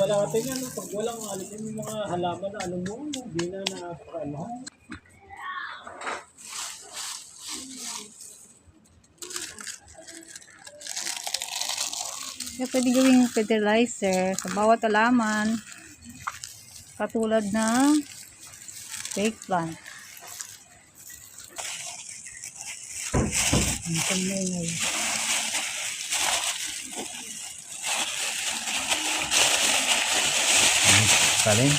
wala natin yan, pag walang alisin yung mga halaman na ano mo, hindi na napakaano. Kaya pwede gawing fertilizer sa bawat alaman. Katulad ng fake plant. Ang Salim.